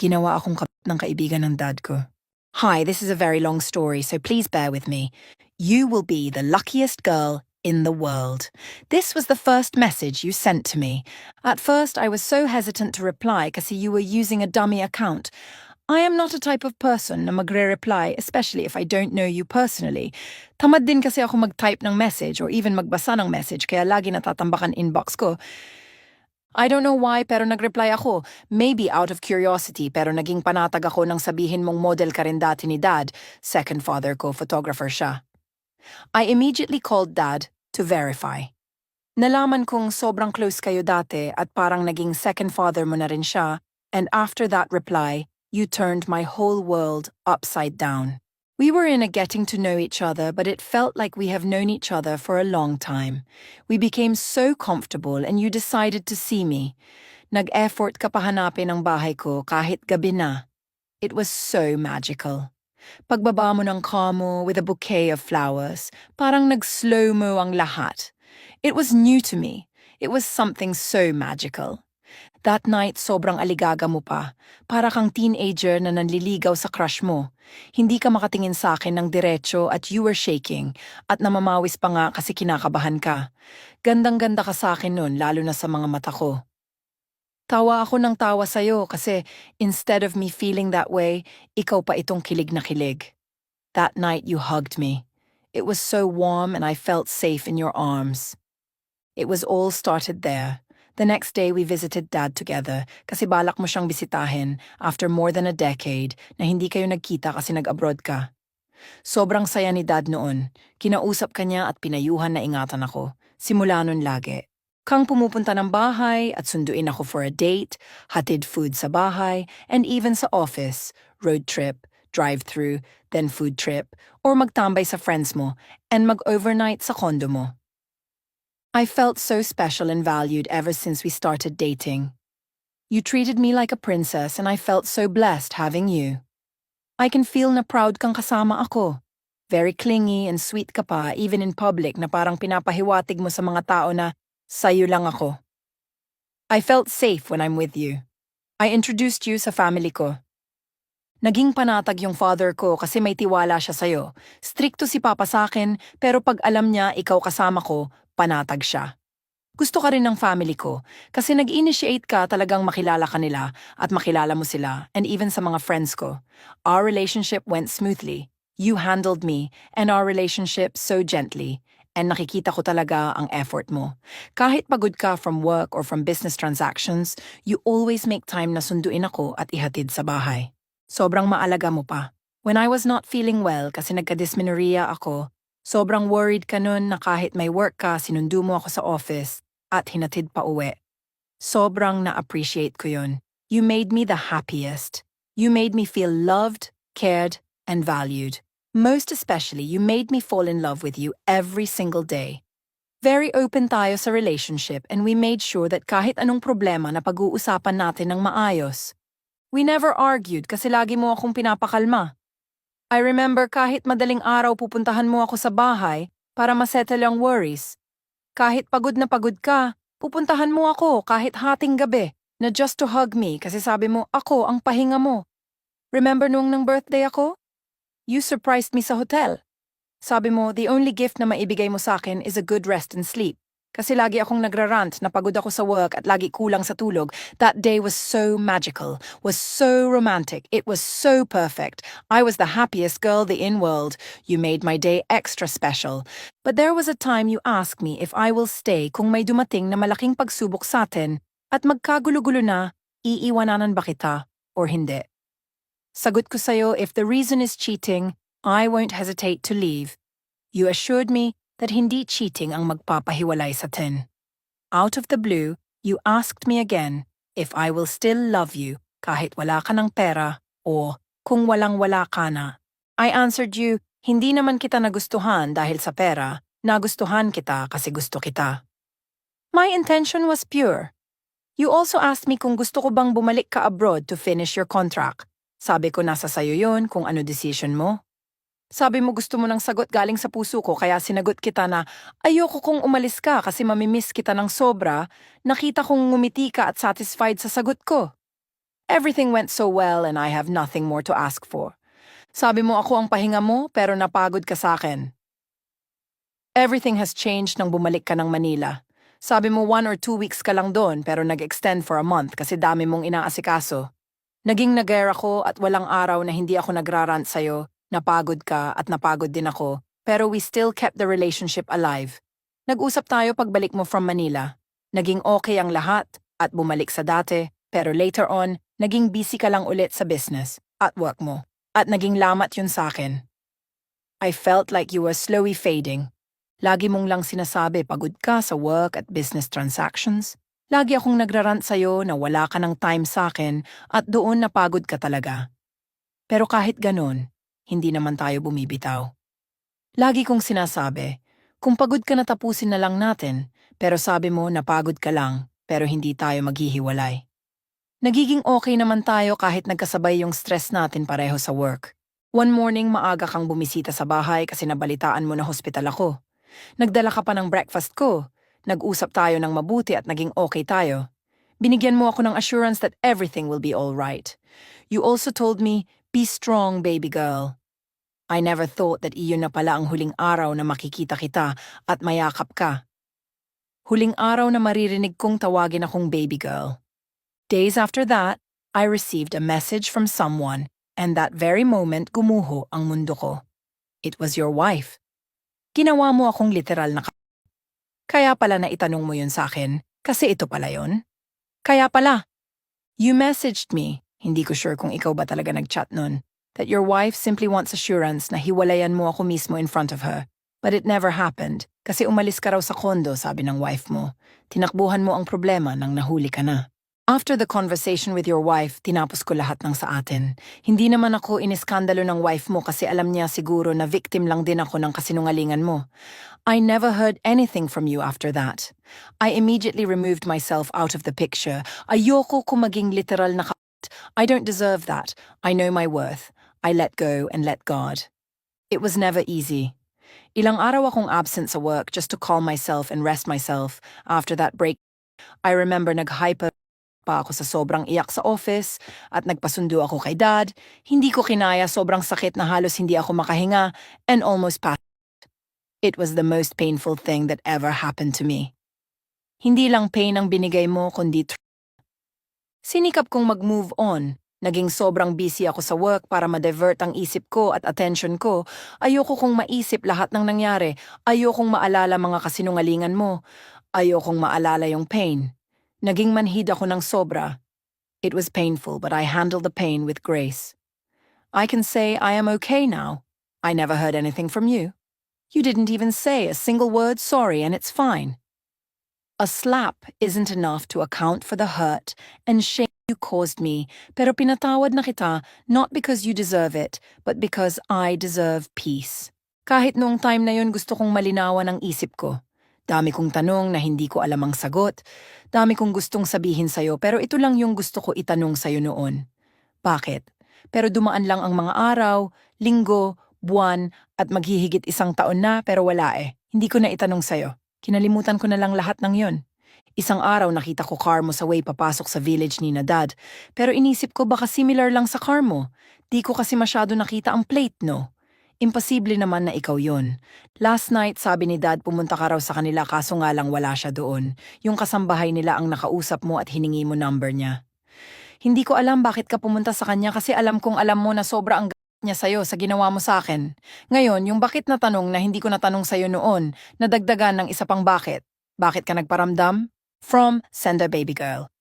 Ginawa akong kap ng kaibigan ng dad ko. Hi, this is a very long story, so please bear with me. You will be the luckiest girl in the world. This was the first message you sent to me. At first, I was so hesitant to reply kasi you were using a dummy account. I am not a type of person na magre-reply, especially if I don't know you personally. Tamad din kasi ako mag-type ng message or even magbasa ng message kaya lagi natatambakan inbox ko. I don't know why pero nag-reply ako. Maybe out of curiosity pero naging panatag ako nang sabihin mong model ka rin dati ni dad. Second father ko, photographer siya. I immediately called dad to verify. Nalaman kong sobrang close kayo dati at parang naging second father mo na rin siya and after that reply, you turned my whole world upside down. We were in a getting to know each other, but it felt like we have known each other for a long time. We became so comfortable and you decided to see me. Nag-effort ka pa hanapin ang bahay ko kahit gabi na. It was so magical. Pagbaba mo ng car mo with a bouquet of flowers, parang nag-slow-mo ang lahat. It was new to me. It was something so magical. That night, sobrang aligaga mo pa. Para kang teenager na nanliligaw sa crush mo. Hindi ka makatingin sa akin ng diretso at you were shaking. At namamawis pa nga kasi kinakabahan ka. Gandang-ganda ka sa akin nun, lalo na sa mga mata ko. Tawa ako ng tawa sa'yo kasi instead of me feeling that way, ikaw pa itong kilig na kilig. That night you hugged me. It was so warm and I felt safe in your arms. It was all started there. The next day we visited dad together kasi balak mo siyang bisitahin after more than a decade na hindi kayo nagkita kasi nag-abroad ka. Sobrang saya ni dad noon. Kinausap ka niya at pinayuhan na ingatan ako. Simula nun lagi. Kang pumupunta ng bahay at sunduin ako for a date, hatid food sa bahay, and even sa office, road trip, drive-through, then food trip, or magtambay sa friends mo, and mag-overnight sa condo mo. I felt so special and valued ever since we started dating. You treated me like a princess and I felt so blessed having you. I can feel na proud kang kasama ako. Very clingy and sweet ka pa even in public na parang pinapahiwatig mo sa mga tao na Sa'yo lang ako. I felt safe when I'm with you. I introduced you sa family ko. Naging panatag yung father ko kasi may tiwala siya sa'yo. Stricto si papa sa akin, pero pag alam niya ikaw kasama ko, panatag siya. Gusto ka rin ng family ko kasi nag-initiate ka talagang makilala ka nila at makilala mo sila and even sa mga friends ko. Our relationship went smoothly. You handled me and our relationship so gently and nakikita ko talaga ang effort mo. Kahit pagod ka from work or from business transactions, you always make time na sunduin ako at ihatid sa bahay. Sobrang maalaga mo pa. When I was not feeling well kasi nagka-dysmenorrhea ako, sobrang worried ka nun na kahit may work ka, sinundo mo ako sa office at hinatid pa uwi. Sobrang na-appreciate ko yun. You made me the happiest. You made me feel loved, cared, and valued. Most especially, you made me fall in love with you every single day. Very open tayo sa relationship and we made sure that kahit anong problema na pag-uusapan natin ng maayos. We never argued kasi lagi mo akong pinapakalma. I remember kahit madaling araw pupuntahan mo ako sa bahay para masettle ang worries. Kahit pagod na pagod ka, pupuntahan mo ako kahit hating gabi na just to hug me kasi sabi mo ako ang pahinga mo. Remember nung nang birthday ako? You surprised me sa hotel. Sabi mo, the only gift na maibigay mo sa akin is a good rest and sleep. Kasi lagi akong nagrarant na pagod ako sa work at lagi kulang sa tulog. That day was so magical, was so romantic, it was so perfect. I was the happiest girl the in world. You made my day extra special. But there was a time you asked me if I will stay kung may dumating na malaking pagsubok sa atin at magkagulo-gulo na, iiwananan ba kita or hindi. Sagot ko sa'yo, if the reason is cheating, I won't hesitate to leave. You assured me that hindi cheating ang magpapahiwalay sa tin. Out of the blue, you asked me again if I will still love you kahit wala ka ng pera o kung walang-wala ka na. I answered you, hindi naman kita nagustuhan dahil sa pera, nagustuhan kita kasi gusto kita. My intention was pure. You also asked me kung gusto ko bang bumalik ka abroad to finish your contract. Sabi ko nasa sayo yon kung ano decision mo. Sabi mo gusto mo ng sagot galing sa puso ko kaya sinagot kita na ayoko kong umalis ka kasi mamimiss kita ng sobra, nakita kong ngumiti ka at satisfied sa sagot ko. Everything went so well and I have nothing more to ask for. Sabi mo ako ang pahinga mo pero napagod ka sa akin. Everything has changed nang bumalik ka ng Manila. Sabi mo one or two weeks ka lang doon pero nag-extend for a month kasi dami mong inaasikaso. Naging nagera ako at walang araw na hindi ako nagrarant sa'yo, napagod ka at napagod din ako, pero we still kept the relationship alive. Nag-usap tayo pagbalik mo from Manila. Naging okay ang lahat at bumalik sa dati, pero later on, naging busy ka lang ulit sa business at work mo. At naging lamat yun sa akin. I felt like you were slowly fading. Lagi mong lang sinasabi pagod ka sa work at business transactions. Lagi akong nagrarant sa'yo na wala ka ng time sa akin at doon napagod ka talaga. Pero kahit ganon, hindi naman tayo bumibitaw. Lagi kong sinasabi, kung pagod ka na tapusin na lang natin, pero sabi mo napagod ka lang, pero hindi tayo maghihiwalay. Nagiging okay naman tayo kahit nagkasabay yung stress natin pareho sa work. One morning maaga kang bumisita sa bahay kasi nabalitaan mo na hospital ako. Nagdala ka pa ng breakfast ko. Nag-usap tayo ng mabuti at naging okay tayo. Binigyan mo ako ng assurance that everything will be all right. You also told me, be strong, baby girl. I never thought that iyon na pala ang huling araw na makikita kita at mayakap ka. Huling araw na maririnig kong tawagin akong baby girl. Days after that, I received a message from someone and that very moment gumuho ang mundo ko. It was your wife. Ginawa mo akong literal na ka- Kaya pala na itanong mo yun sa akin, kasi ito pala yun. Kaya pala. You messaged me, hindi ko sure kung ikaw ba talaga nag-chat nun, that your wife simply wants assurance na hiwalayan mo ako mismo in front of her. But it never happened, kasi umalis ka raw sa kondo, sabi ng wife mo. Tinakbuhan mo ang problema nang nahuli ka na. After the conversation with your wife, tinapos ko lahat ng sa atin. Hindi naman ako iniskandalo ng wife mo kasi alam niya siguro na victim lang din ako ng kasinungalingan mo. I never heard anything from you after that. I immediately removed myself out of the picture. Ayoko ko maging literal na I don't deserve that. I know my worth. I let go and let God. It was never easy. Ilang araw akong absent sa work just to calm myself and rest myself after that break. I remember nag-hyper pa ako sa sobrang iyak sa office at nagpasundo ako kay dad. Hindi ko kinaya sobrang sakit na halos hindi ako makahinga and almost passed. It was the most painful thing that ever happened to me. Hindi lang pain ang binigay mo kundi Sinikap kong mag-move on. Naging sobrang busy ako sa work para ma-divert ang isip ko at attention ko. Ayoko kong maisip lahat ng nangyari. Ayokong maalala mga kasinungalingan mo. Ayokong maalala yung pain. Naging manhid ako ng sobra. It was painful, but I handled the pain with grace. I can say I am okay now. I never heard anything from you. You didn't even say a single word sorry, and it's fine. A slap isn't enough to account for the hurt and shame you caused me, pero pinatawad na kita not because you deserve it, but because I deserve peace. Kahit noong time na yun gusto kong malinawan ang isip ko. Dami kong tanong na hindi ko alam ang sagot. Dami kong gustong sabihin sa'yo pero ito lang yung gusto ko itanong sa'yo noon. Bakit? Pero dumaan lang ang mga araw, linggo, buwan, at maghihigit isang taon na pero wala eh. Hindi ko na itanong sa'yo. Kinalimutan ko na lang lahat ng yon. Isang araw nakita ko car mo sa way papasok sa village ni na dad. Pero inisip ko baka similar lang sa car mo. Di ko kasi masyado nakita ang plate, no? Imposible naman na ikaw yon. Last night, sabi ni dad pumunta ka raw sa kanila kaso nga lang wala siya doon. Yung kasambahay nila ang nakausap mo at hiningi mo number niya. Hindi ko alam bakit ka pumunta sa kanya kasi alam kong alam mo na sobra ang niya sa'yo sa ginawa mo sa akin. Ngayon, yung bakit na tanong na hindi ko natanong sa'yo noon, nadagdagan ng isa pang bakit. Bakit ka nagparamdam? From Sender Baby Girl.